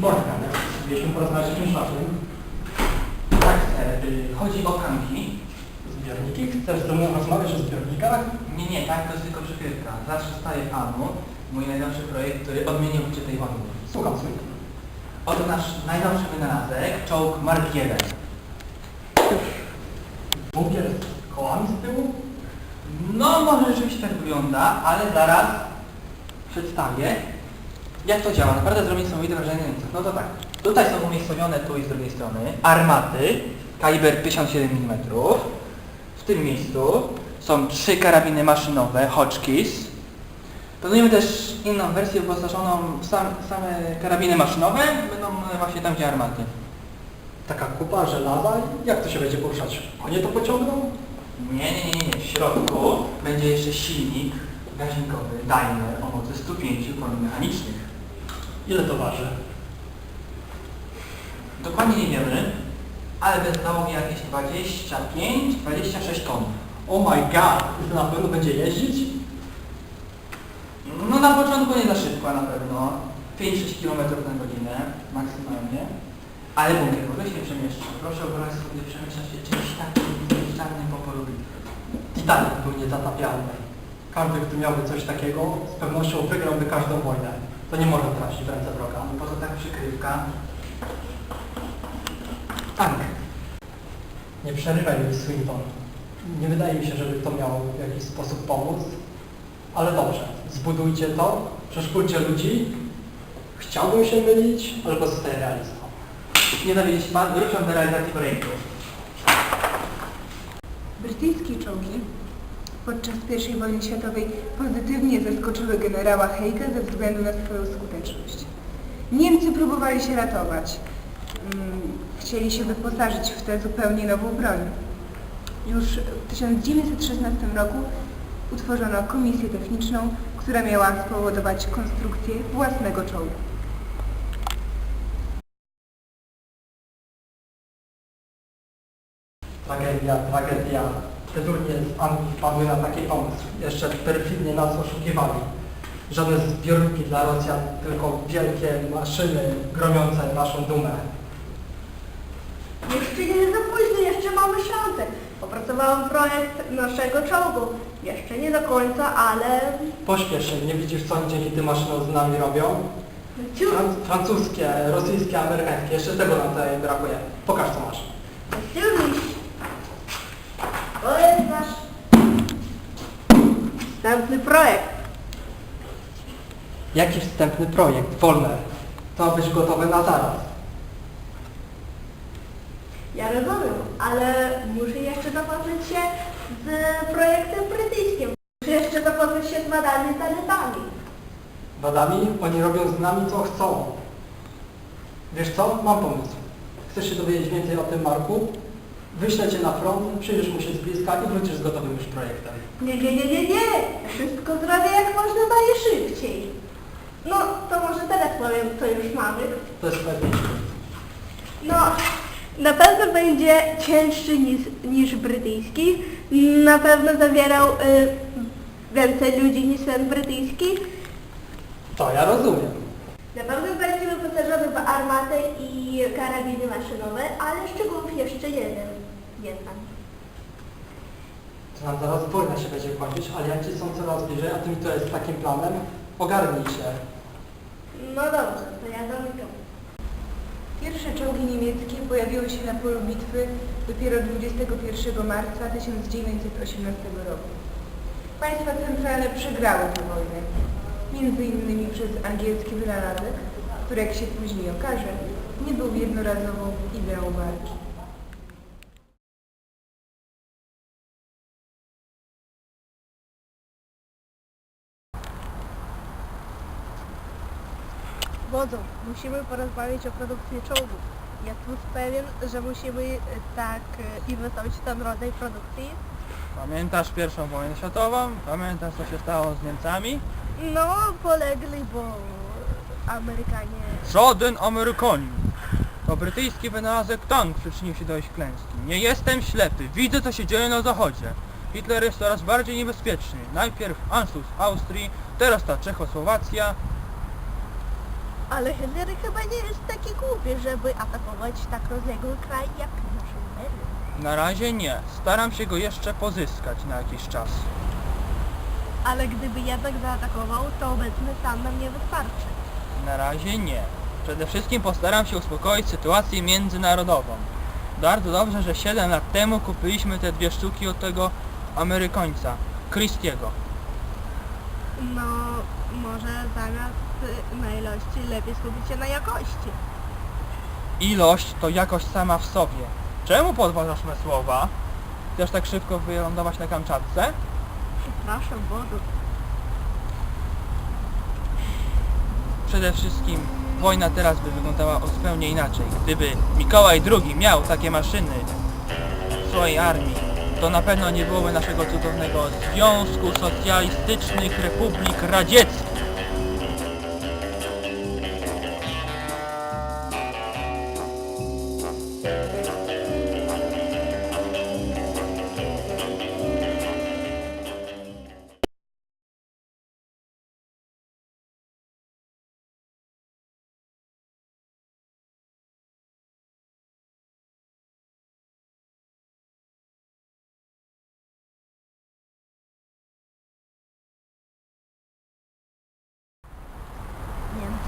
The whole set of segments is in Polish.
Borka? Mieliśmy porozmawiać o czymś ważnym. Tak, ser, y, chodzi o tanki. Zbiorniki? Chcesz ze mną rozmawiać o zbiornikach? Nie, nie, tak, to jest tylko przykrywka. Zawsze staje panu mój najnowszy projekt, który odmienił życie tej wojny. Słucham, słucham. Oto nasz najnowszy wynalazek, czołg Mark 1. Bunkier z kołami z tyłu? No, może rzeczywiście tak wygląda, ale zaraz przedstawię, jak to działa. Naprawdę zrobić niesamowite wrażenie na. No to tak, tutaj są umiejscowione tu i z drugiej strony armaty, kaliber 57 mm. W tym miejscu są trzy karabiny maszynowe, Hotchkiss. Planujemy też inną wersję wyposażoną w sam, same karabiny maszynowe, będą właśnie tam gdzie armaty. Taka kupa żelaza? Jak to się będzie poruszać? Konie to pociągną? Nie, nie, nie, nie. W środku będzie jeszcze silnik gaźnikowy Daimler o mocy 105 koni mechanicznych. Ile to waży? Dokładnie nie wiemy, ale bez załogi jakieś 25-26 koni. Oh my god! To na pewno będzie jeździć? No na początku nie za szybko na pewno. 5-6 km na godzinę maksymalnie. Ale bunkier w ogóle się przemieszcza. Proszę wyobraź sobie przemieszcza się czymś takim niezniszczalnym po polu bitwy. Titanic był niezatapialny. Każdy, kto miałby coś takiego, z pewnością wygrałby każdą wojnę. To nie może tracić w ręce wroga. No po to tak przykrywka. Tank. Nie przerywaj mi Swinton. Nie wydaje mi się, żeby to miało w jakiś sposób pomóc. Ale dobrze, zbudujcie to, przeszkulcie ludzi. Chciałbym się mylić, ale pozostaję realistą. Nie się pan, wróciłem do realizacji projektu. Brytyjskie czołgi podczas I wojny światowej pozytywnie zaskoczyły generała Hejka ze względu na swoją skuteczność. Niemcy próbowali się ratować. Mm, Chcieli się wyposażyć w tę zupełnie nową broń. Już w 1916 roku utworzono komisję techniczną, która miała spowodować konstrukcję własnego czołgu. Tragedia, tragedia. Z Anglii wpadły na taki pomysł. Jeszcze perfidnie nas oszukiwali. Żadne zbiorniki dla Rosjan, tylko wielkie maszyny gromiące naszą dumę. Jeszcze nie za późno, jeszcze mamy szansę. Opracowałam projekt naszego czołgu. Jeszcze nie do końca, ale... Pośpiesz się, nie widzisz co oni dzięki tym maszynom z nami robią? Fran francuskie, rosyjskie, amerykańskie. Jeszcze tego nam tutaj brakuje. Pokaż co masz. To jest nasz wstępny projekt. Jaki wstępny projekt, Wolner? To być gotowe na zaraz. Ja rozumiem, ale muszę jeszcze zapoznać się z projektem brytyjskim. Muszę jeszcze zapoznać się z madami talentami. Badami oni robią z nami co chcą. Wiesz co? Mam pomysł. Chcesz się dowiedzieć więcej o tym Marku? Wyślę cię na front, przyjdziesz mu się z bliska i wrócisz z gotowym już projektem. Nie, nie, nie, nie, nie. Wszystko zrobię jak można najszybciej. No, to może teraz powiem, co już mamy. To jest pewniejsze. No, na pewno będzie cięższy niż, niż brytyjski. Na pewno zawierał y, więcej ludzi niż ten brytyjski. To ja rozumiem. Na pewno będzie wyposażony w armatę i karabiny maszynowe, ale szczegółów jeszcze jeden. To nam zaraz wojna się będzie kończyć, ale jak ci są coraz bliżej, a ty mi to jest takim planem, ogarnij się. No dobrze, to ja zamykam. Pierwsze czołgi niemieckie pojawiły się na polu bitwy dopiero 21 marca 1918 roku. Państwa centralne przegrały tę wojnę, między innymi przez angielski wynalazek, który jak się później okaże, nie był jednorazową ideą walki. Musimy porozmawiać o produkcji czołgów. Jest plus pewien, że musimy e, tak e, inwestować w ten rodzaj produkcji. Pamiętasz pierwszą wojnę światową? Pamiętasz co się stało z Niemcami? No, polegli, bo Amerykanie... Żaden Amerykanin. To brytyjski wynalazek tank przyczynił się do ich klęski. Nie jestem ślepy, widzę co się dzieje na zachodzie. Hitler jest coraz bardziej niebezpieczny. Najpierw Anschluss Austrii, teraz ta Czechosłowacja. Ale Henry chyba nie jest taki głupi, żeby atakować tak rozległy kraj jak nasz imperium. Na razie nie. Staram się go jeszcze pozyskać na jakiś czas. Ale gdyby jednak zaatakował, to obecny stan nam nie wystarczy. Na razie nie. Przede wszystkim postaram się uspokoić sytuację międzynarodową. Bardzo dobrze, że 7 lat temu kupiliśmy te dwie sztuki od tego Amerykańca, Christiego. No, może zamiast na ilości lepiej skupić się na jakości. Ilość to jakość sama w sobie. Czemu podważasz me słowa? Chcesz tak szybko wylądować na Kamczatce? Przepraszam, Bogu. Przede wszystkim wojna teraz by wyglądała zupełnie inaczej. Gdyby Mikołaj II miał takie maszyny w swojej armii, to na pewno nie byłoby naszego cudownego Związku Socjalistycznych Republik Radzieckich.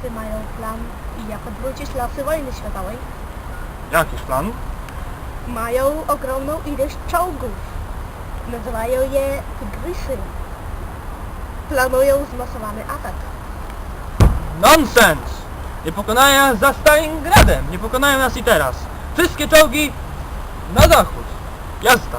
Niemcy mają plan, jak odwrócić losy wojny światowej. Jakiś plan? Mają ogromną ilość czołgów. Nazywają je tygrysy. Planują zmasowany atak. Nonsens! Nie pokonają nas za Stalingradem, nie pokonają nas i teraz. Wszystkie czołgi na zachód. Jazda.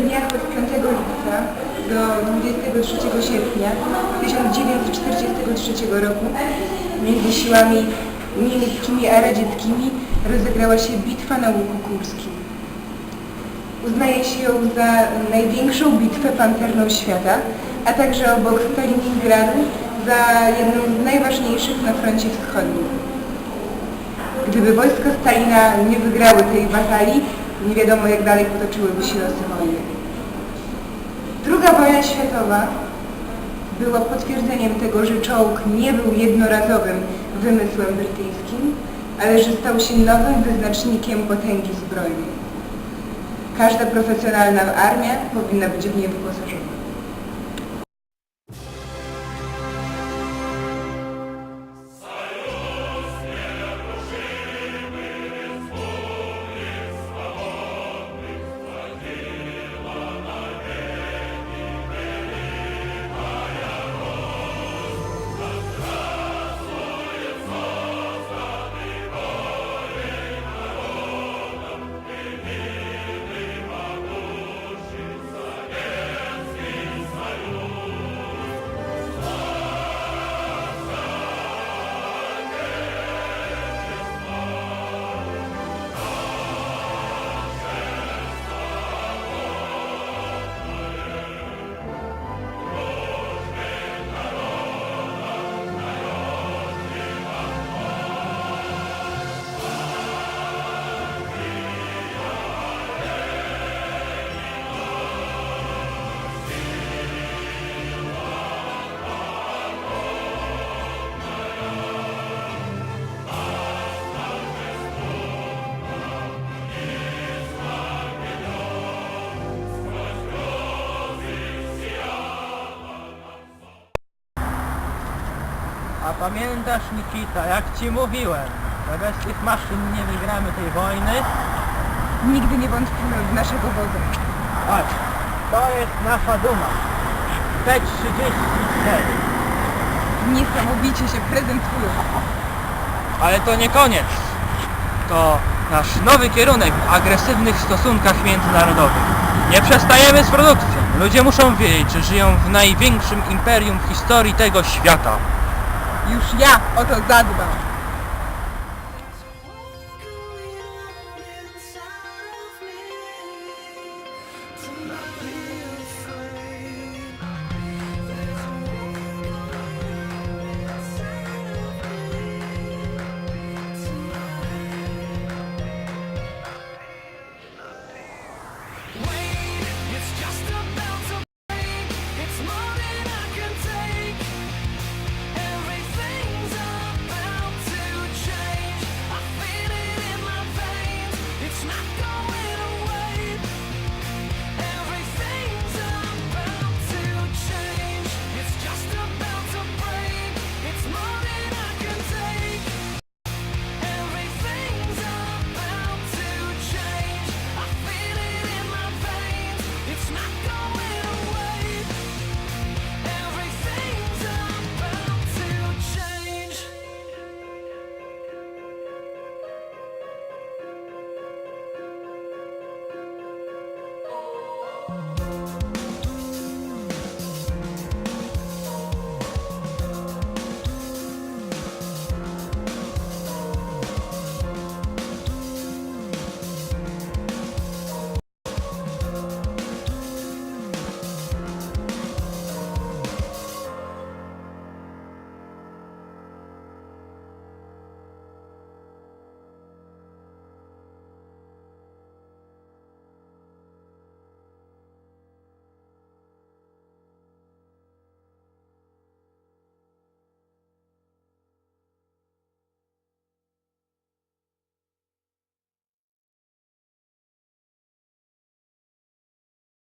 W dniach od 5 lipca do 23 sierpnia 1943 roku między siłami niemieckimi a radzieckimi rozegrała się bitwa na Łuku Kurskim. Uznaje się ją za największą bitwę pancerną świata, a także obok Stalingradu za jedną z najważniejszych na froncie wschodnim. Gdyby wojska Stalina nie wygrały tej batalii, nie wiadomo jak dalej potoczyłyby się losy wojny. Wojna światowa była potwierdzeniem tego, że czołg nie był jednorazowym wymysłem brytyjskim, ale że stał się nowym wyznacznikiem potęgi zbrojnej. Każda profesjonalna armia powinna być w nie wyposażona. Pamiętasz Nikita, jak ci mówiłem, że bez tych maszyn nie wygramy tej wojny? Nigdy nie wątpimy w naszego wodza. Patrz, to jest nasza duma. T-34. Niesamowicie się prezentują. Ale to nie koniec. To nasz nowy kierunek w agresywnych stosunkach międzynarodowych. Nie przestajemy z produkcją. Ludzie muszą wiedzieć, że żyją w największym imperium w historii tego świata. Już ja o to zadbam. Bye.